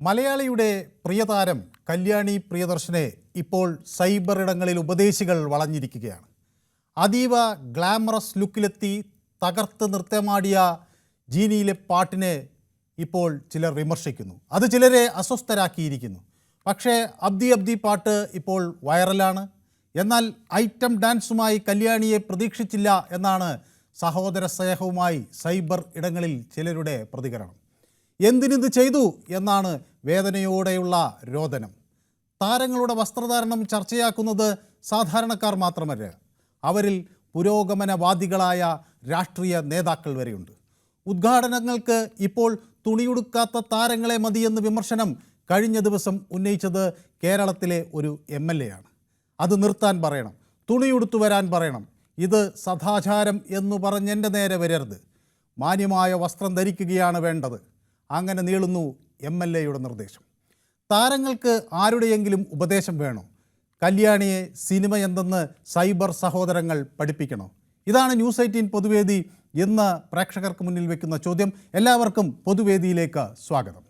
മലയാളിയുടെ പ്രിയതാരം കല്യാണി പ്രിയദർശനെ ഇപ്പോൾ സൈബർ ഇടങ്ങളിൽ ഉപദേശികൾ വളഞ്ഞിരിക്കുകയാണ്. അതീവ ഗ്ലാമറസ് ലുക്കിലെത്തി തകർത്ത് നൃത്തമാടിയ ജീനിയിലെ പാട്ടിനെ ഇപ്പോൾ ചിലർ വിമർശിക്കുന്നു. അത് ചിലരെ അസ്വസ്ഥരാക്കിയിരിക്കുന്നു. പക്ഷേ അബ്ദി അബ്ദി പാട്ട് ഇപ്പോൾ വൈറലാണ്. എന്നാൽ ഐറ്റം ഡാൻസുമായി കല്യാണിയെ പ്രതീക്ഷിച്ചില്ല എന്നാണ് സഹോദര സ്നേഹവുമായി സൈബർ ഇടങ്ങളിൽ ചിലരുടെ പ്രതികരണം. എന്തിനിത് ചെയ്തു എന്നാണ് വേദനയോടെയുള്ള രോദനം. താരങ്ങളുടെ വസ്ത്രധാരണം ചർച്ചയാക്കുന്നത് സാധാരണക്കാർ മാത്രമല്ല അവരിൽ പുരോഗമനവാദികളായ രാഷ്ട്രീയ നേതാക്കൾ വരെയുണ്ട്. ഉദ്ഘാടനങ്ങൾക്ക് ഇപ്പോൾ തുണിയുടുക്കാത്ത താരങ്ങളെ മതിയെന്ന് വിമർശനം കഴിഞ്ഞ ദിവസം ഉന്നയിച്ചത് കേരളത്തിലെ ഒരു എം എൽ എ ആണ്. അത് നിർത്താൻ പറയണം തുണിയുടുത്തു വരാൻ പറയണം. ഇത് സദാചാരം എന്ന് പറഞ്ഞെന്റെ നേരെ വരരുത്. മാന്യമായ വസ്ത്രം ധരിക്കുകയാണ് വേണ്ടത്. അങ്ങനെ നീളുന്നു എം എൽ എയുടെ നിർദ്ദേശം. താരങ്ങൾക്ക് ആരുടെയെങ്കിലും ഉപദേശം വേണോ? കല്യാണിയെ സിനിമ എന്തെന്ന് സൈബർ സഹോദരങ്ങൾ പഠിപ്പിക്കണോ? ഇതാണ് ന്യൂസ് എയ്റ്റീൻ പൊതുവേദി ഇന്ന് പ്രേക്ഷകർക്ക് മുന്നിൽ വെക്കുന്ന ചോദ്യം. എല്ലാവർക്കും പൊതുവേദിയിലേക്ക് സ്വാഗതം.